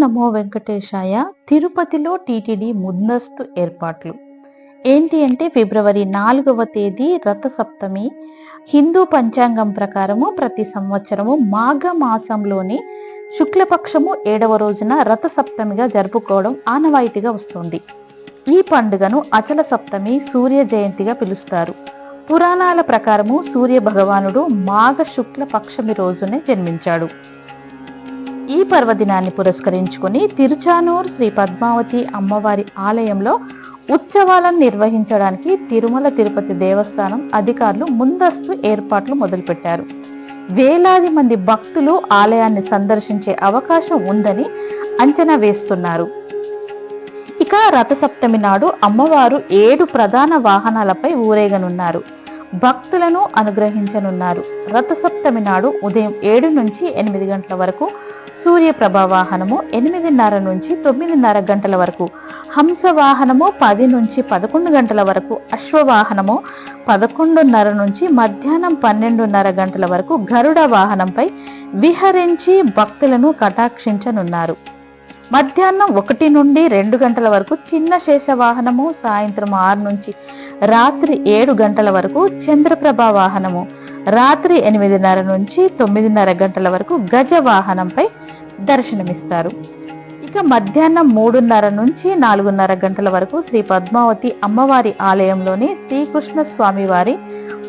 నమో వెంకటేశాయ తిరుపతిలో టీటీడీ ముందస్తు ఏర్పాట్లు. ఏంటి అంటే ఫిబ్రవరి నాలుగవ తేదీ రథ సప్తమి హిందూ పంచాంగం ప్రకారము ప్రతి సంవత్సరము మాఘ మాసంలోని శుక్లపక్షము ఏడవ రోజున రథ సప్తమిగా జరుపుకోవడం ఆనవాయితీగా వస్తుంది. ఈ పండుగను అచల సప్తమి సూర్య జయంతిగా పిలుస్తారు. పురాణాల ప్రకారము సూర్య భగవానుడు మాఘ శుక్ల పక్షమి రోజునే జన్మించాడు. ఈ పర్వదినాన్ని పురస్కరించుకుని తిరుచానూర్ శ్రీ పద్మావతి అమ్మవారి ఆలయంలో ఉత్సవాలను నిర్వహించడానికి తిరుమల తిరుపతి దేవస్థానం అధికారులు ముందస్తు ఏర్పాట్లు మొదలుపెట్టారు. వేలాది మంది భక్తులు ఆలయాన్ని సందర్శించే అవకాశం ఉందని అంచనా వేస్తున్నారు. ఇక రథసప్తమి నాడు అమ్మవారు ఏడు ప్రధాన వాహనాలపై ఊరేగనున్నారు. భక్తులను అనుగ్రహించనున్నారు. రథసప్తమి నాడు ఉదయం ఏడు నుంచి ఎనిమిది గంటల వరకు సూర్యప్రభ వాహనము ఎనిమిదిన్నర నుంచి తొమ్మిదిన్నర గంటల వరకు హంస వాహనము పది నుంచి పదకొండు గంటల వరకు అశ్వవాహనము పదకొండున్నర నుంచి మధ్యాహ్నం పన్నెండున్నర గంటల వరకు గరుడ వాహనంపై విహరించి భక్తులను కటాక్షించనున్నారు. మధ్యాహ్నం ఒకటి నుండి రెండు గంటల వరకు చిన్న శేష వాహనము సాయంత్రం ఆరు నుంచి రాత్రి ఏడు గంటల వరకు చంద్రప్రభ వాహనము. రాత్రి ఎనిమిదిన్నర నుంచి తొమ్మిదిన్నర గంటల వరకు గజ వాహనంపై దర్శనమిస్తారు. ఇక మధ్యాహ్నం మూడున్నర నుంచి నాలుగున్నర గంటల వరకు శ్రీ పద్మావతి అమ్మవారి ఆలయంలోని శ్రీకృష్ణ స్వామివారి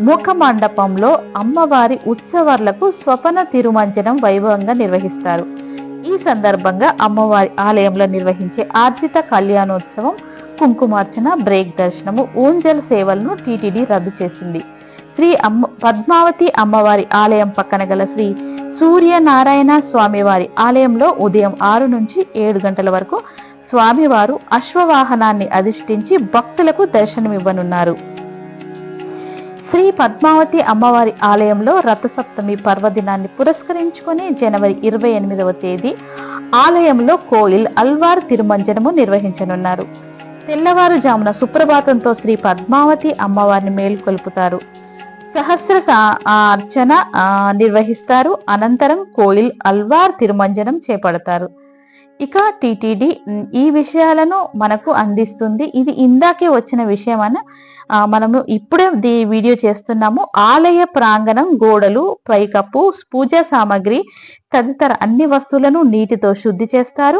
ముఖ మండపంలో అమ్మవారి ఉత్సవాలకు స్వపన తిరుమంజనం వైభవంగా నిర్వహిస్తారు. ఈ సందర్భంగా అమ్మవారి ఆలయంలో నిర్వహించే ఆర్జిత కళ్యాణోత్సవం కుంకుమార్చన బ్రేక్ దర్శనము ఊంజల్ సేవలను టీటీడీ రద్దు చేసింది. శ్రీ అమ్మ పద్మావతి అమ్మవారి ఆలయం పక్కన గల శ్రీ సూర్యనారాయణ స్వామివారి ఆలయంలో ఉదయం ఆరు నుంచి ఏడు గంటల వరకు స్వామివారు అశ్వవాహనాన్ని అధిష్ఠించి భక్తులకు దర్శనమివ్వనున్నారు. శ్రీ పద్మావతి అమ్మవారి ఆలయంలో రథసప్తమి పర్వదినాన్ని పురస్కరించుకొని జనవరి ఇరవై ఎనిమిదవ తేదీ ఆలయంలో కోయిల్ అల్వార్ తిరుమంజనము నిర్వహించనున్నారు. తెల్లవారుజామున సుప్రభాతంతో శ్రీ పద్మావతి అమ్మవారిని మేలుకొల్పుతారు. సహస్ర అర్చన నిర్వహిస్తారు. అనంతరం కోయిల్ అల్వార్ తిరుమంజనం చేపడతారు. ఇక టిటిడి ఈ విషయాలను మనకు అందిస్తుంది. ఇది ఇందాకే వచ్చిన విషయం అని మనము ఇప్పుడే దీ వీడియో చేస్తున్నాము. ఆలయ ప్రాంగణం గోడలు పైకప్పు పూజా సామాగ్రి తదితర అన్ని వస్తువులను నీటితో శుద్ధి చేస్తారు.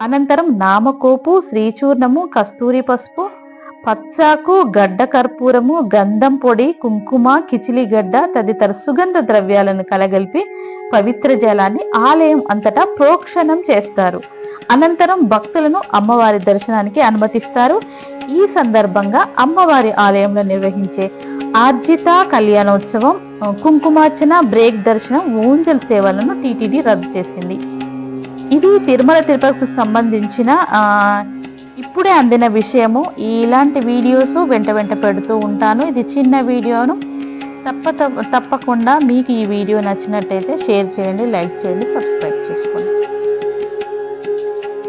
అనంతరం నామకోపు శ్రీచూర్ణము కస్తూరి పసుపు పచ్చాకు గడ్డ కర్పూరము గంధం పొడి కుంకుమ కిచిలిగడ్డ తదితర సుగంధ ద్రవ్యాలను కలగలిపి పవిత్ర జలాన్ని ఆలయం అంతటా ప్రోక్షణం చేస్తారు. అనంతరం భక్తులను అమ్మవారి దర్శనానికి అనుమతిస్తారు. ఈ సందర్భంగా అమ్మవారి ఆలయంలో నిర్వహించే ఆర్జిత కళ్యాణోత్సవం కుంకుమార్చన బ్రేక్ దర్శనం ఊంజల్ సేవలను టీటీడీ రద్దు చేసింది. ఇది తిరుమల తిరుపతికి సంబంధించిన ఇప్పుడే అందిన విషయము. ఇలాంటి వీడియోస్ వెంట వెంట పెడుతూ ఉంటాను. ఇది చిన్న వీడియోను. తప్ప తప్పకుండా మీకు ఈ వీడియో నచ్చినట్టయితే షేర్ చేయండి లైక్ చేయండి సబ్స్క్రైబ్ చేసుకోండి.